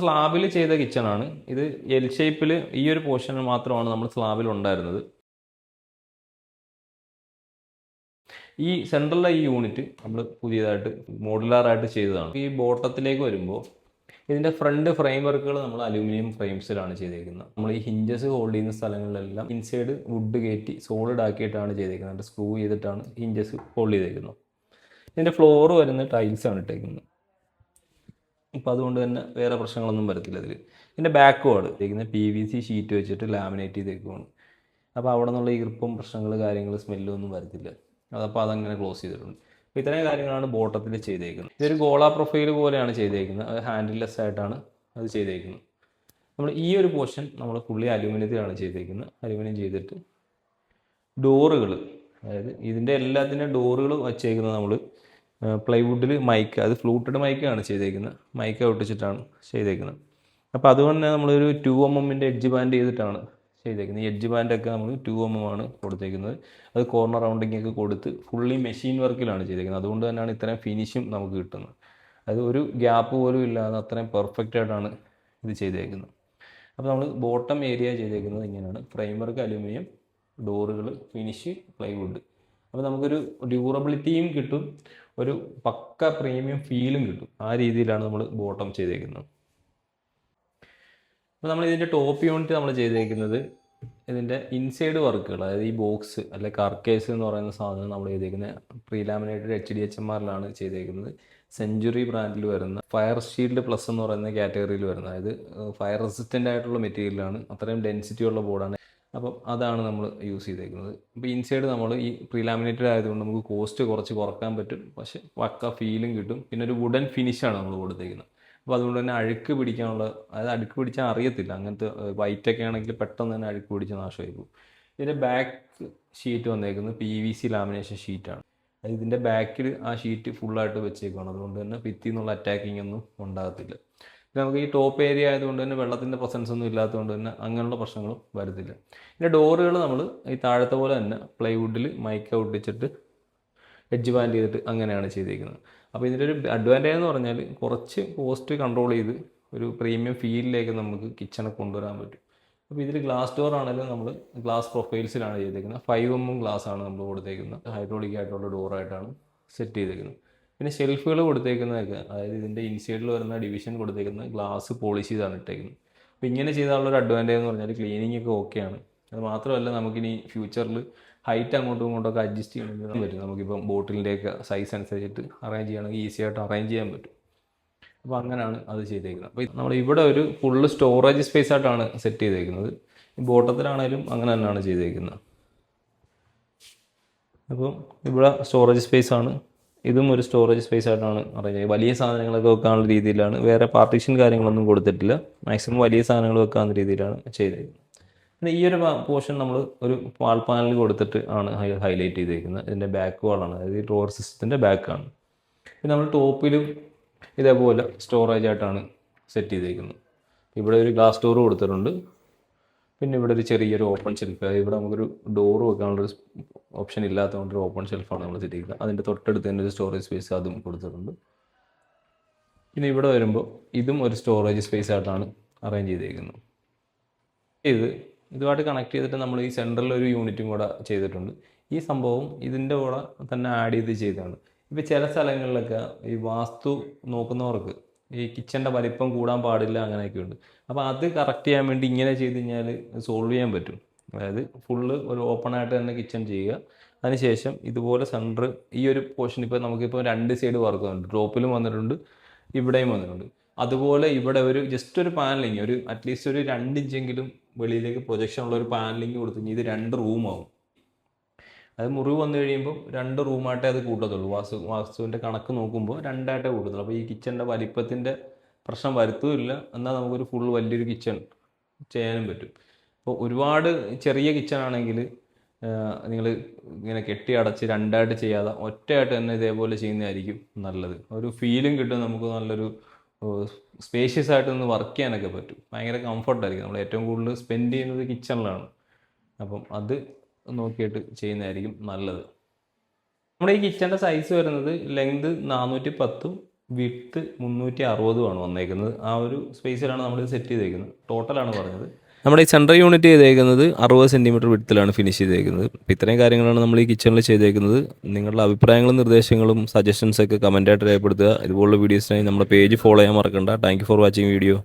സ്ലാബിൽ ചെയ്ത കിച്ചണാണ് ഇത് എൽ ഷേപ്പിൽ ഈ ഒരു പോർഷൻ മാത്രമാണ് നമ്മൾ സ്ലാബിൽ ഉണ്ടായിരുന്നത്. ഈ സെൻട്രലിലെ ഈ യൂണിറ്റ് നമ്മൾ പുതിയതായിട്ട് മോഡുലാറായിട്ട് ചെയ്തതാണ്. ഈ ബോട്ടത്തിലേക്ക് വരുമ്പോൾ ഇതിന്റെ ഫ്രണ്ട് ഫ്രെയിം വർക്കുകൾ നമ്മൾ അലൂമിനിയം ഫ്രെയിംസിലാണ് ചെയ്തേക്കുന്നത്. നമ്മൾ ഈ ഹിഞ്ചസ് ഹോൾഡ് ചെയ്യുന്ന സ്ഥലങ്ങളിലെല്ലാം ഇൻസൈഡ് വുഡ് കയറ്റി സോളിഡ് ആക്കിയിട്ടാണ് ചെയ്തേക്കുന്നത്. സ്ക്രൂ ചെയ്തിട്ടാണ് ഹിഞ്ചസ് ഹോൾഡ് ചെയ്തേക്കുന്നത്. ഇതിന്റെ ഫ്ലോർ വരുന്ന ടൈൽസ് ആണ് ഇട്ടേക്കുന്നത്. അപ്പോൾ അതുകൊണ്ട് തന്നെ വേറെ പ്രശ്നങ്ങളൊന്നും വരത്തില്ല അതിൽ പിന്നെ ബാക്ക് വാർഡ് ഇരിക്കുന്ന പി വി സി ഷീറ്റ് വെച്ചിട്ട് ലാമിനേറ്റ് ചെയ്തേക്കുവാണ്. അപ്പോൾ അവിടെ നിന്നുള്ള ഈർപ്പം പ്രശ്നങ്ങൾ കാര്യങ്ങൾ സ്മെല്ലും ഒന്നും വരത്തില്ല. അതപ്പോൾ അതങ്ങനെ ക്ലോസ് ചെയ്തിട്ടുണ്ട്. അപ്പോൾ ഇത്രയും കാര്യങ്ങളാണ് ബോട്ടത്തിൽ ചെയ്തേക്കുന്നത്. ഇതൊരു ഗോള പ്രൊഫൈൽ പോലെയാണ് ചെയ്തേക്കുന്നത്. അത് ഹാൻഡിൽലെസ് ആയിട്ടാണ് അത് ചെയ്തേക്കുന്നത്. നമ്മൾ ഈ ഒരു പോർഷൻ നമ്മൾ ഫുള്ളി അലുമിനിയത്തിലാണ് ചെയ്തേക്കുന്നത്. അലുമിനിയം ചെയ്തിട്ട് ഡോറുകൾ അതായത് ഇതിന്റെ എല്ലാത്തിന്റെ ഡോറുകൾ വച്ചേക്കുന്നത് നമ്മൾ പ്ലൈവുഡിൽ മൈക്ക് അത് ഫ്ലൂട്ടഡ് മൈക്കാണ് ചെയ്തേക്കുന്നത്. മൈക്ക് ഒട്ടിച്ചിട്ടാണ് ചെയ്തേക്കുന്നത്. അപ്പോൾ അതുകൊണ്ട് തന്നെ നമ്മളൊരു ടു എം എമ്മിന്റെ എഡ്ജ് ബാൻഡ് ചെയ്തിട്ടാണ് ചെയ്തേക്കുന്നത്. ഈ എഡ്ജ് ബാൻഡൊക്കെ നമ്മൾ ടു എം എം ആണ് കൊടുത്തേക്കുന്നത്. അത് കോർണർ റൗണ്ടിങ് ഒക്കെ കൊടുത്ത് ഫുള്ളി മെഷീൻ വർക്കിലാണ് ചെയ്തേക്കുന്നത്. അതുകൊണ്ട് തന്നെയാണ് ഇത്രയും ഫിനിഷും നമുക്ക് കിട്ടുന്നത്. അത് ഒരു ഗ്യാപ്പ് പോലും ഇല്ലാതെ അത്രയും പെർഫെക്റ്റ് ആയിട്ടാണ് ഇത് ചെയ്തേക്കുന്നത്. അപ്പോൾ നമ്മൾ ബോട്ടം ഏരിയ ചെയ്തേക്കുന്നത് ഇങ്ങനെയാണ്. ഫ്രെയിം വർക്ക് അലുമിനിയം ഡോറുകൾ ഫിനിഷ് പ്ലൈവുഡ് അപ്പോൾ നമുക്കൊരു ഡ്യൂറബിലിറ്റിയും കിട്ടും ഒരു പക്ക പ്രീമിയം ഫീലും കിട്ടും. ആ രീതിയിലാണ് നമ്മൾ ബോട്ടം ചെയ്തേക്കുന്നത്. അപ്പോൾ നമ്മൾ ഇതിന്റെ ടോപ്പ് യൂണിറ്റ് നമ്മൾ ചെയ്തേക്കുന്നത് ഇതിന്റെ ഇൻസൈഡ് വർക്കുകൾ അതായത് ഈ ബോക്സ് അല്ലെ കർക്കേസ് എന്ന് പറയുന്ന സാധനം നമ്മൾ ചെയ്തേക്കുന്നത് prelaminated H D H M ആറിലാണ് ചെയ്തേക്കുന്നത്. സെഞ്ചുറി ബ്രാൻഡിൽ വരുന്ന ഫയർ ഷീൽഡ് പ്ലസ് എന്ന് പറയുന്ന കാറ്റഗറിയിൽ വരുന്ന അതായത് ഫയർ റെസിസ്റ്റന്റ് ആയിട്ടുള്ള മെറ്റീരിയലാണ് അത്രയും ഡെൻസിറ്റി ഉള്ള ബോർഡാണ് അപ്പം അതാണ് നമ്മൾ യൂസ് ചെയ്തേക്കുന്നത്. ഇപ്പോൾ ഇൻസൈഡ് നമ്മൾ ഈ പ്രീലാമിനേറ്റഡ് ആയതുകൊണ്ട് നമുക്ക് കോസ്റ്റ് കുറച്ച് കുറയ്ക്കാൻ പറ്റും. പക്ഷെ പക്ക ഫീലും കിട്ടും. പിന്നെ ഒരു വുഡൻ ഫിനിഷാണ് നമ്മൾ കൊടുത്തേക്കുന്നത്. അപ്പോൾ അതുകൊണ്ട് തന്നെ അഴുക്ക് പിടിക്കാനുള്ള അതായത് അഴുക്ക് പിടിച്ചാൽ അറിയത്തില്ല. അങ്ങനത്തെ വൈറ്റ് ഒക്കെ ആണെങ്കിൽ പെട്ടെന്ന് തന്നെ അഴുക്ക് പിടിച്ച് നാശമായി പോകും. ഇതിന്റെ ബാക്ക് ഷീറ്റ് വന്നേക്കുന്നത് പി വി സി ലാമിനേഷൻ ഷീറ്റാണ് അത് ഇതിന്റെ ബാക്കിൽ ആ ഷീറ്റ് ഫുള്ളായിട്ട് വെച്ചേക്കാണ് അതുകൊണ്ട് തന്നെ ഭിത്തി എന്നുള്ള അറ്റാക്കിംഗ് ഒന്നും ഉണ്ടാകത്തില്ല. നമുക്ക് ഈ ടോപ്പ് ഏരിയ ആയതുകൊണ്ട് തന്നെ വെള്ളത്തിന്റെ പ്രസൻസ് ഒന്നും ഇല്ലാത്തതുകൊണ്ട് തന്നെ അങ്ങനെയുള്ള പ്രശ്നങ്ങളും വരത്തില്ല. പിന്നെ ഡോറുകൾ നമ്മൾ ഈ താഴത്തെ പോലെ തന്നെ പ്ലൈവുഡിൽ മൈക്ക ഒട്ടിച്ചിട്ട് എഡ്ജ് ബാൻഡ് ചെയ്തിട്ട് അങ്ങനെയാണ് ചെയ്തിരിക്കുന്നത് അപ്പോൾ ഇതിന്റെ ഒരു അഡ്വാന്റേജ് എന്ന് പറഞ്ഞാൽ കുറച്ച് കോസ്റ്റ് കൺട്രോൾ ചെയ്ത് ഒരു പ്രീമിയം ഫീലിലേക്ക് നമുക്ക് കിച്ചണെ കൊണ്ടുവരാൻ പറ്റും. അപ്പോൾ ഇതിൽ ഗ്ലാസ് ഡോർ ആണെങ്കിലും നമ്മൾ ഗ്ലാസ് പ്രൊഫൈൽസിലാണ് ചെയ്തേക്കുന്നത്. ഫൈവ് എം എം ഗ്ലാസ് ആണ് നമ്മൾ കൊടുത്തേക്കുന്നത്. ഹൈഡ്രോളിക് ആയിട്ടുള്ള ഡോറായിട്ടാണ് സെറ്റ് ചെയ്തേക്കുന്നത്. പിന്നെ ഷെൽഫുകൾ കൊടുത്തേക്കുന്നതൊക്കെ അതായത് ഇതിന്റെ ഇൻസൈഡിൽ വരുന്ന ഡിവിഷൻ കൊടുത്തേക്കുന്ന ഗ്ലാസ് പോളിഷ് ചെയ്താണ് ഇട്ടേക്കുന്നത്. അപ്പോൾ ഇങ്ങനെ ചെയ്താലുള്ള ഒരു അഡ്വാന്റേജ് എന്ന് പറഞ്ഞാൽ ക്ലീനിങ് ഒക്കെ ഓക്കെയാണ് അത് മാത്രമല്ല നമുക്കിനി ഫ്യൂച്ചറിൽ ഹൈറ്റ് അങ്ങോട്ടും ഇങ്ങോട്ടും ഒക്കെ അഡ്ജസ്റ്റ് ചെയ്യണമെങ്കിൽ പറ്റും. നമുക്കിപ്പം ബോട്ടിലിന്റെയൊക്കെ സൈസ് അനുസരിച്ചിട്ട് അറേഞ്ച് ചെയ്യണമെങ്കിൽ ഈസി ആയിട്ട് അറേഞ്ച് ചെയ്യാൻ പറ്റും. അപ്പോൾ അങ്ങനെയാണ് അത് ചെയ്തേക്കുന്നത്. അപ്പോൾ നമ്മൾ ഇവിടെ ഒരു ഫുള്ള് സ്റ്റോറേജ് സ്പേസ് ആയിട്ടാണ് സെറ്റ് ചെയ്തേക്കുന്നത്. ഈ ബോട്ടത്തിലാണേലും അങ്ങനെ തന്നെയാണ് ചെയ്തേക്കുന്നത്. അപ്പം ഇവിടെ സ്റ്റോറേജ് സ്പേസ് ആണ്. ഇതും ഒരു സ്റ്റോറേജ് സ്പേസ് ആയിട്ടാണ് അറേഞ്ച് വലിയ സാധനങ്ങളൊക്കെ വെക്കാനുള്ള രീതിയിലാണ്. വേറെ പാർട്ടീഷൻ കാര്യങ്ങളൊന്നും കൊടുത്തിട്ടില്ല. മാക്സിമം വലിയ സാധനങ്ങൾ വെക്കാവുന്ന രീതിയിലാണ് ചെയ്തേക്കുന്നത് പിന്നെ ഈ ഒരു പോർഷൻ നമ്മൾ ഒരു വാൾ പാനൽ കൊടുത്തിട്ട് ആണ് ഹൈലൈറ്റ് ചെയ്തിരിക്കുന്നത്. ഇതിന്റെ ബാക്ക് വാളാണ് അതായത് ഈ ഡ്രോർ സിസ്റ്റത്തിന്റെ ബാക്കാണ് പിന്നെ നമ്മൾ ടോപ്പിലും ഇതേപോലെ സ്റ്റോറേജ് ആയിട്ടാണ് സെറ്റ് ചെയ്തിരിക്കുന്നത്. ഇവിടെ ഒരു ഗ്ലാസ് ഡോർ കൊടുത്തിട്ടുണ്ട്. പിന്നെ ഇവിടെ ഒരു ചെറിയൊരു ഓപ്പൺ ഷെൽഫ് ഇവിടെ നമുക്കൊരു ഡോർ വെക്കാനുള്ള ഒരു ഓപ്ഷൻ ഇല്ലാത്തതുകൊണ്ട് ഒരു ഓപ്പൺ ഷെൽഫാണ് നമ്മൾ ചെയ്തിരിക്കുന്നത്. അതിന്റെ തൊട്ടടുത്ത് തന്നെ ഒരു സ്റ്റോറേജ് സ്പേസ് അതും കൊടുത്തിട്ടുണ്ട്. പിന്നെ ഇവിടെ വരുമ്പോൾ ഇതും ഒരു സ്റ്റോറേജ് സ്പേസ് ആയിട്ടാണ് അറേഞ്ച് ചെയ്തിരിക്കുന്നത്. ഇത് ഇതുമായിട്ട് കണക്ട് ചെയ്തിട്ട് നമ്മൾ ഈ സെൻട്രലിൽ ഒരു യൂണിറ്റും കൂടെ ചെയ്തിട്ടുണ്ട്. ഈ സംഭവം ഇതിന്റെ കൂടെ തന്നെ ആഡ് ചെയ്ത് ചെയ്തതാണ്. ഇപ്പോൾ ചില സ്ഥലങ്ങളിലൊക്കെ ഈ വാസ്തു നോക്കുന്നവർക്ക് ഈ കിച്ചന്റെ വലിപ്പം കൂടാൻ പാടില്ല അങ്ങനെയൊക്കെ ഉണ്ട് അപ്പോൾ അത് കറക്റ്റ് ചെയ്യാൻ വേണ്ടി ഇങ്ങനെ ചെയ്ത് കഴിഞ്ഞാൽ സോൾവ് ചെയ്യാൻ പറ്റും. അതായത് ഫുള്ള് ഒരു ഓപ്പൺ ആയിട്ട് തന്നെ കിച്ചൺ ചെയ്യുക. അതിനുശേഷം ഇതുപോലെ സെന്റർ ഈ ഒരു പോർഷൻ ഇപ്പോൾ നമുക്കിപ്പോൾ രണ്ട് സൈഡ് വർക്ക് വന്നിട്ടുണ്ട് ഡ്രോപ്പിലും വന്നിട്ടുണ്ട് ഇവിടെയും വന്നിട്ടുണ്ട്. അതുപോലെ ഇവിടെ ഒരു ജസ്റ്റ് ഒരു പാനലിങ് ഒരു അറ്റ്ലീസ്റ്റ് ഒരു രണ്ട് ഇഞ്ചെങ്കിലും വെളിയിലേക്ക് പ്രൊജക്ഷൻ ഉള്ള ഒരു പാനലിങ് കൊടുത്തു കഴിഞ്ഞാൽ ഇത് രണ്ട് റൂമാവും അത് മുറിവ് വന്നു കഴിയുമ്പോൾ രണ്ട് റൂമായിട്ടേ അത് കൂട്ടത്തുള്ളൂ. വാസ്തു വാസ്തുവിന്റെ കണക്ക് നോക്കുമ്പോൾ രണ്ടായിട്ടേ കൂട്ടത്തുള്ളൂ. അപ്പോൾ ഈ കിച്ചന്റെ വലിപ്പത്തിന്റെ പ്രശ്നം വരുത്തുമില്ല എന്നാൽ നമുക്കൊരു ഫുൾ വലിയൊരു കിച്ചൺ ചെയ്യാനും പറ്റും. അപ്പോൾ ഒരുപാട് ചെറിയ കിച്ചൺ ആണെങ്കിൽ നിങ്ങൾ ഇങ്ങനെ കെട്ടി അടച്ച് രണ്ടായിട്ട് ചെയ്യാതെ ഒറ്റയായിട്ട് തന്നെ ഇതേപോലെ ചെയ്യുന്നതായിരിക്കും നല്ലത്. ഒരു ഫീലും കിട്ടും നമുക്ക് നല്ലൊരു സ്പേഷ്യസ് ആയിട്ട് ഒന്ന് വർക്ക് ചെയ്യാനൊക്കെ പറ്റും. ഭയങ്കര കംഫർട്ടായിരിക്കും നമ്മൾ ഏറ്റവും കൂടുതൽ സ്പെൻഡ് ചെയ്യുന്നത് കിച്ചണിലാണ് അപ്പം അത് നോക്കിയിട്ട് ചെയ്യുന്നതായിരിക്കും നല്ലത്. നമ്മുടെ ഈ കിച്ചന്റെ സൈസ് വരുന്നത് ലെങ്ത് നാനൂറ്റി പത്തും വിട്ട് മുന്നൂറ്റി അറുപതുമാണ് വന്നേക്കുന്നത്. ആ ഒരു സ്പേസിലാണ് നമ്മൾ സെറ്റ് ചെയ്തേക്കുന്നത്. ടോട്ടലാണ് പറഞ്ഞത്. നമ്മുടെ ഈ സെൻട്രൽ യൂണിറ്റ് ചെയ്തേക്കുന്നത് അറുപത് സെന്റിമീറ്റർ വിടത്തിലാണ് ഫിനിഷ് ചെയ്തേക്കുന്നത്. അപ്പോൾ ഇത്രയും കാര്യങ്ങളാണ് നമ്മൾ ഈ കിച്ചണിൽ ചെയ്തേക്കുന്നത്. നിങ്ങളുടെ അഭിപ്രായങ്ങളും നിർദ്ദേശങ്ങളും സജഷൻസൊക്കെ കമന്റായിട്ട് രേഖപ്പെടുത്തുക. ഇതുപോലുള്ള വീഡിയോസിനായി നമ്മുടെ പേജ് ഫോളോ ചെയ്യാൻ മറക്കണ്ട. Thank for watching video